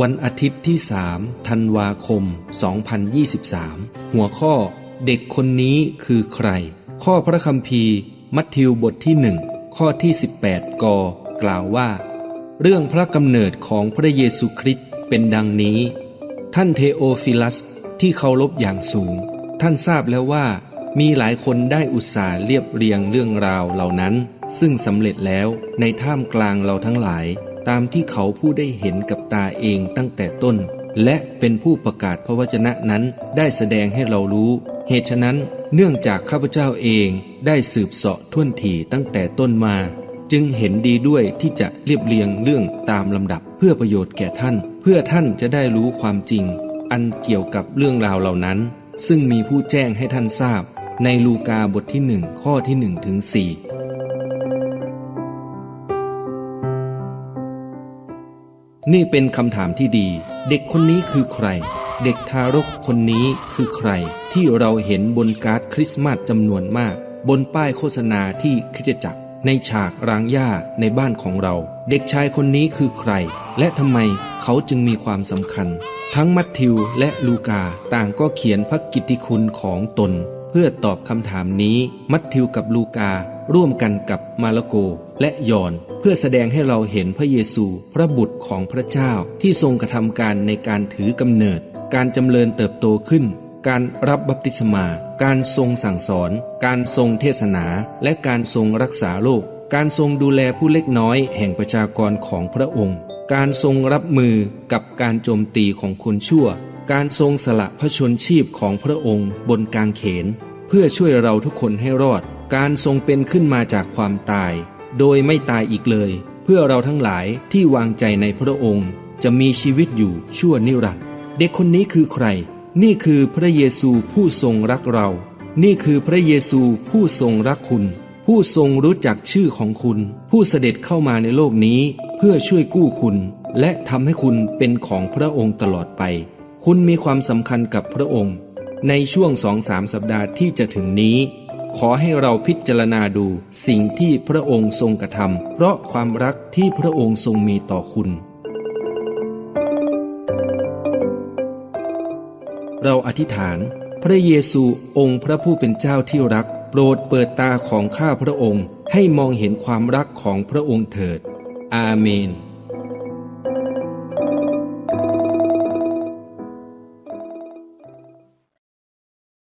วันอาทิตย์ที่3ธันวาคม 2023 หัวข้อ เด็กคนนี้คือใคร ข้อพระคัมภีร์ มัทธิวบทที่1ข้อที่ 18 ก กล่าวว่า เรื่องพระกำเนิดของพระเยซูคริสต์เป็นดังนี้ ท่านเทโอฟิลัสที่เคารพอย่างสูง ท่านทราบแล้วว่า มีหลายคนได้อุตส่าห์เรียบเรียงเรื่องราวเหล่านั้น ซึ่งสำเร็จแล้วในท่ามกลางเราทั้งหลาย ตามที่เขาผู้ได้เห็นกับตาเองตั้งแต่ต้น และเป็นผู้ประกาศพระวจนะนั้นได้แสดงให้เรารู้ เหตุฉะนั้นเนื่องจากข้าพเจ้าเองได้สืบเสาะท่วนถี่ตั้งแต่ต้นมา จึงเห็นดีด้วยที่จะเรียบเรียงเรื่องตามลำดับเพื่อประโยชน์แก่ท่าน เพื่อท่านจะได้รู้ความจริง อันเกี่ยวกับเรื่องราวเหล่านั้น ซึ่งมีผู้แจ้งให้ท่านทราบ ในลูกาบทที่หนึ่งข้อที่หนึ่งถึงสี่ นี่เป็นคำถามที่ดี เด็กคนนี้คือใคร เด็กทารกคนนี้คือใคร ที่เราเห็นบนการ์ดคริสต์มาสจำนวนมาก บนป้ายโฆษณาที่คริสตจักรในฉากรางหญ้าในบ้านของเรา เด็กชายคนนี้คือใคร และทำไมเขาจึงมีความสำคัญ ทั้งมัทธิวและลูกาต่างก็เขียนพระกิตติคุณของตน เพื่อตอบคำถามนี้ มัทธิวกับลูการ่วมกันกับมาระโก และย่อนเพื่อแสดงให้เราเห็นพระเยซูพระบุตรของพระเจ้าที่ทรงกระทำการในการถือกำเนิด การจำเริญเติบโตขึ้น การรับบัพติศมา การทรงสั่งสอน การทรงเทศนา และการทรงรักษาโลก การทรงดูแลผู้เล็กน้อยแห่งประชากรของพระองค์ การทรงรับมือกับการโจมตีของคนชั่ว การทรงสละพระชนชีพของพระองค์บนกางเขน เพื่อช่วยเราทุกคนให้รอด การทรงเป็นขึ้นมาจากความตาย โดยไม่ตายอีกเลย เพื่อเราทั้งหลายที่วางใจในพระองค์ จะมีชีวิตอยู่ชั่วนิรันดร์เด็กคนนี้คือใคร นี่คือพระเยซูผู้ทรงรักเรา นี่คือพระเยซูผู้ทรงรักคุณ ผู้ทรงรู้จักชื่อของคุณ ผู้เสด็จเข้ามาในโลกนี้ เพื่อช่วยกู้คุณ และทำให้คุณเป็นของพระองค์ตลอดไป คุณมีความสำคัญกับพระองค์ ในช่วงสองสามสัปดาห์ที่จะถึงนี้ ขอให้เราพิจารณาดูสิ่งที่พระองค์ทรงกระทำเพราะความรักที่พระองค์ทรงมีต่อคุณ เราอธิษฐาน พระเยซูองค์พระผู้เป็นเจ้าที่รัก โปรดเปิดตาของข้าพระองค์ให้มองเห็นความรักของพระองค์เถิด อาเมน